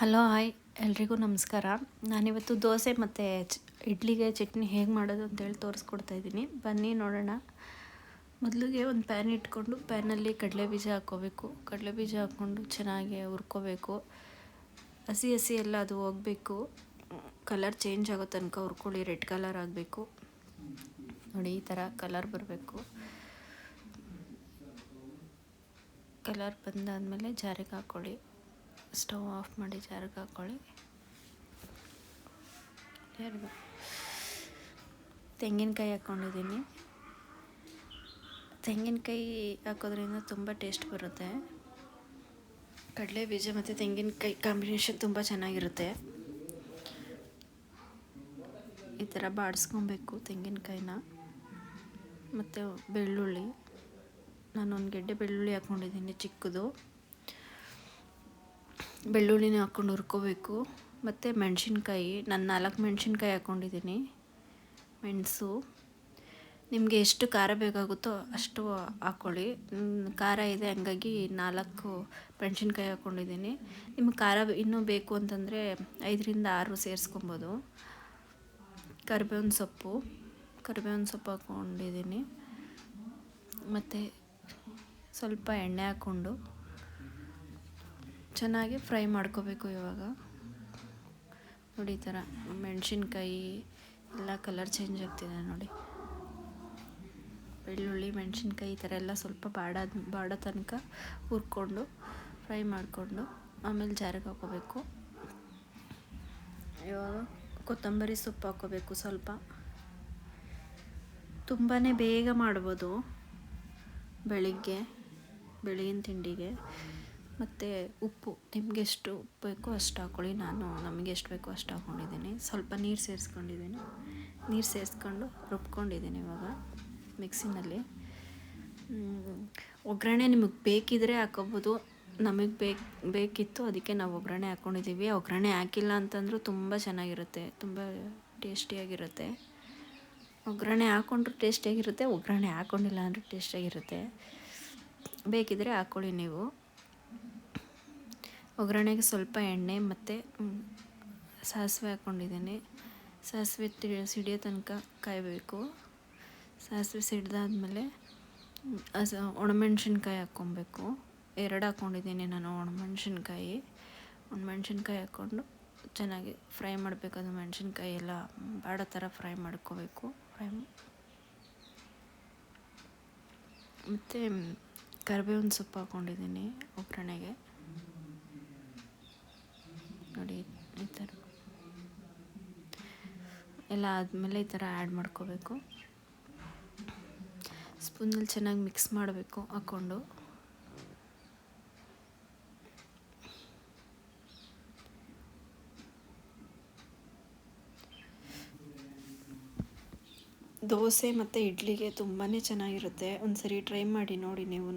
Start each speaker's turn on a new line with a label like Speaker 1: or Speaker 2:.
Speaker 1: Hello, hi. ಎಲ್ರಿಗೂ ನಮಸ್ಕಾರ. ನಾನಿವತ್ತು ದೋಸೆ ಮತ್ತು ಇಡ್ಲಿಗೆ ಚಟ್ನಿ ಹೇಗೆ ಮಾಡೋದು ಅಂತೇಳಿ ತೋರಿಸ್ಕೊಡ್ತಾ ಇದ್ದೀನಿ. ಬನ್ನಿ ನೋಡೋಣ. ಮೊದಲಿಗೆ ಒಂದು ಪ್ಯಾನ್ ಇಟ್ಕೊಂಡು ಪ್ಯಾನಲ್ಲಿ ಕಡಲೆ ಬೀಜ ಹಾಕ್ಕೋಬೇಕು. ಕಡಲೆ ಬೀಜ ಹಾಕ್ಕೊಂಡು ಚೆನ್ನಾಗಿ ಹುರ್ಕೋಬೇಕು. ಹಸಿ ಹಸಿ ಎಲ್ಲ ಅದು ಹೋಗಬೇಕು. ಕಲರ್ ಚೇಂಜ್ ಆಗೋ ತನಕ ಹುರ್ಕೊಳ್ಳಿ ರೆಡ್ ಕಲರ್ ಆಗಬೇಕು. ನೋಡಿ, ಈ ಥರ ಕಲರ್ ಬರಬೇಕು. ಕಲರ್ ಬಂದಾದಮೇಲೆ ಜಾರಿಗೆ ಹಾಕ್ಕೊಳ್ಳಿ ಸ್ಟವ್ ಆಫ್ ಮಾಡಿ ಜಾರಿಗೆ ಹಾಕ್ಕೊಳ್ಳಿ ತೆಂಗಿನಕಾಯಿ ಹಾಕ್ಕೊಂಡಿದ್ದೀನಿ ತೆಂಗಿನಕಾಯಿ ಹಾಕೋದ್ರಿಂದ ತುಂಬ ಟೇಸ್ಟ್ ಬರುತ್ತೆ. ಕಡಲೆ ಬೀಜ ಮತ್ತು ತೆಂಗಿನಕಾಯಿ ಕಾಂಬಿನೇಷನ್ ತುಂಬ ಚೆನ್ನಾಗಿರುತ್ತೆ. ಈ ಥರ ಬಾಡಿಸ್ಕೊಬೇಕು ತೆಂಗಿನಕಾಯಿನ. ಮತ್ತು ಬೆಳ್ಳುಳ್ಳಿ. ನಾನು ಒಂದು ಗೆಡ್ಡೆ ಬೆಳ್ಳುಳ್ಳಿ ಹಾಕ್ಕೊಂಡಿದ್ದೀನಿ ಚಿಕ್ಕದು. ಬೆಳ್ಳುಳ್ಳಿನ ಹಾಕ್ಕೊಂಡು ಹುರ್ಕೋಬೇಕು. ಮತ್ತು ಮೆಣಸಿನ್ಕಾಯಿ, ನಾನು ನಾಲ್ಕು ಮೆಣಸಿನ್ಕಾಯಿ ಹಾಕ್ಕೊಂಡಿದ್ದೀನಿ ಮೆಣಸು. ನಿಮಗೆ ಎಷ್ಟು ಖಾರ ಬೇಕಾಗುತ್ತೋ ಅಷ್ಟು ಹಾಕ್ಕೊಳ್ಳಿ ಖಾರ ಇದೆ ಹಂಗಾಗಿ ನಾಲ್ಕು ಮೆಣಸಿನ್ಕಾಯಿ ಹಾಕ್ಕೊಂಡಿದ್ದೀನಿ ನಿಮಗೆ ಖಾರ ಇನ್ನೂ ಬೇಕು ಅಂತಂದರೆ ಐದರಿಂದ ಆರು ಸೇರಿಸ್ಕೊಬೋದು. ಕರಿಬೇವಿನ ಸೊಪ್ಪು. ಕರಿಬೇವಿನ ಸೊಪ್ಪು ಹಾಕ್ಕೊಂಡಿದ್ದೀನಿ ಮತ್ತು ಸ್ವಲ್ಪ ಎಣ್ಣೆ ಹಾಕ್ಕೊಂಡು ಚೆನ್ನಾಗಿ ಫ್ರೈ ಮಾಡ್ಕೋಬೇಕು ಇವಾಗ. ನೋಡಿ ಈ ಥರ ಮೆಣಸಿನ್ಕಾಯಿ ಎಲ್ಲ ಕಲರ್ ಚೇಂಜ್ ಆಗ್ತಿದೆ ನೋಡಿ. ಬೆಳ್ಳುಳ್ಳಿ, ಮೆಣಸಿನ್ಕಾಯಿ ಈ ಥರ ಎಲ್ಲ ಸ್ವಲ್ಪ ಬಾಡ ಬಾಡೋ ತನಕ ಹುರ್ಕೊಂಡು ಫ್ರೈ ಮಾಡಿಕೊಂಡು ಆಮೇಲೆ ಜಾರಿಗೆ ಹಾಕೋಬೇಕು ಇವಾಗ ಕೊತ್ತಂಬರಿ ಸೊಪ್ಪು ಹಾಕೋಬೇಕು ಸ್ವಲ್ಪ. ತುಂಬಾ ಬೇಗ ಮಾಡ್ಬೋದು ಬೆಳಿಗ್ಗೆ, ಬೆಳಗಿನ ತಿಂಡಿಗೆ. ಮತ್ತು ಉಪ್ಪು, ನಿಮಗೆ ಎಷ್ಟು ಉಪ್ಪು ಬೇಕೋ ಅಷ್ಟು ಹಾಕ್ಕೊಳ್ಳಿ ನಾನು ನಮಗೆ ಎಷ್ಟು ಬೇಕೋ ಅಷ್ಟು ಹಾಕ್ಕೊಂಡಿದ್ದೀನಿ ಸ್ವಲ್ಪ ನೀರು ಸೇರಿಸ್ಕೊಂಡಿದ್ದೀನಿ. ನೀರು ಸೇರಿಸ್ಕೊಂಡು ರುಬ್ಕೊಂಡಿದ್ದೀನಿ ಇವಾಗ ಮಿಕ್ಸಿನಲ್ಲಿ. ಒಗ್ಗರಣೆ ನಿಮಗೆ ಬೇಕಿದ್ರೆ ಹಾಕೋಬೋದು. ನಮಗೆ ಬೇಕು, ಬೇಕಿತ್ತು ಅದಕ್ಕೆ ನಾವು ಒಗ್ಗರಣೆ ಹಾಕ್ಕೊಂಡಿದ್ದೀವಿ ಒಗ್ಗರಣೆ ಹಾಕಿಲ್ಲ ಅಂತಂದರೂ ತುಂಬ ಚೆನ್ನಾಗಿರುತ್ತೆ. ತುಂಬ ಟೇಸ್ಟಿಯಾಗಿರುತ್ತೆ. ಒಗ್ಗರಣೆ ಹಾಕ್ಕೊಂಡ್ರೂ ಟೇಸ್ಟಿಯಾಗಿರುತ್ತೆ, ಒಗ್ಗರಣೆ ಹಾಕ್ಕೊಂಡಿಲ್ಲ ಅಂದರೆ ಟೇಸ್ಟಿಯಾಗಿರುತ್ತೆ. ಬೇಕಿದ್ರೆ ಹಾಕ್ಕೊಳ್ಳಿ ನೀವು. ಒಗ್ಗರಣೆಗೆ ಸ್ವಲ್ಪ ಎಣ್ಣೆ ಮತ್ತು ಸಾಸಿವೆ ಹಾಕ್ಕೊಂಡಿದ್ದೀನಿ. ಸಾಸಿವೆ ಸಿಡಿಯೋ ತನಕ ಕಾಯಬೇಕು. ಸಾಸಿವೆ ಸಿಡ್ದಾದ್ಮೇಲೆ ಒಣಮೆಣ್ಸಿನ್ಕಾಯಿ ಹಾಕ್ಕೊಬೇಕು. ಎರಡು ಹಾಕ್ಕೊಂಡಿದ್ದೀನಿ ನಾನು ಒಣಮೆಣ್ಸಿನ್ಕಾಯಿ. ಒಣಮೆಣ್ಸಿನ್ಕಾಯಿ ಹಾಕ್ಕೊಂಡು ಚೆನ್ನಾಗಿ ಫ್ರೈ ಮಾಡಬೇಕು. ಅದು ಮೆಣಸಿನ್ಕಾಯಿ ಎಲ್ಲ ಬಾಡ ಥರ ಫ್ರೈ ಮಾಡ್ಕೋಬೇಕು. ಫ್ರೈ ಮತ್ತು ಕರಿಬೇವಿನ ಸೊಪ್ಪು ಹಾಕ್ಕೊಂಡಿದ್ದೀನಿ ಒಗ್ಗರಣೆಗೆ. ನೋಡಿ ಈ ಥರ ಎಲ್ಲ ಆದಮೇಲೆ ಈ ಥರ ಆ್ಯಡ್ ಮಾಡ್ಕೋಬೇಕು. ಸ್ಪೂನಲ್ಲಿ ಚೆನ್ನಾಗಿ ಮಿಕ್ಸ್ ಮಾಡಬೇಕು ಹಾಕ್ಕೊಂಡು. ದೋಸೆ ಮತ್ತು ಇಡ್ಲಿಗೆ ತುಂಬಾ ಚೆನ್ನಾಗಿರುತ್ತೆ. ಒಂದು ಸರಿ ಟ್ರೈ ಮಾಡಿ ನೋಡಿ ನೀವು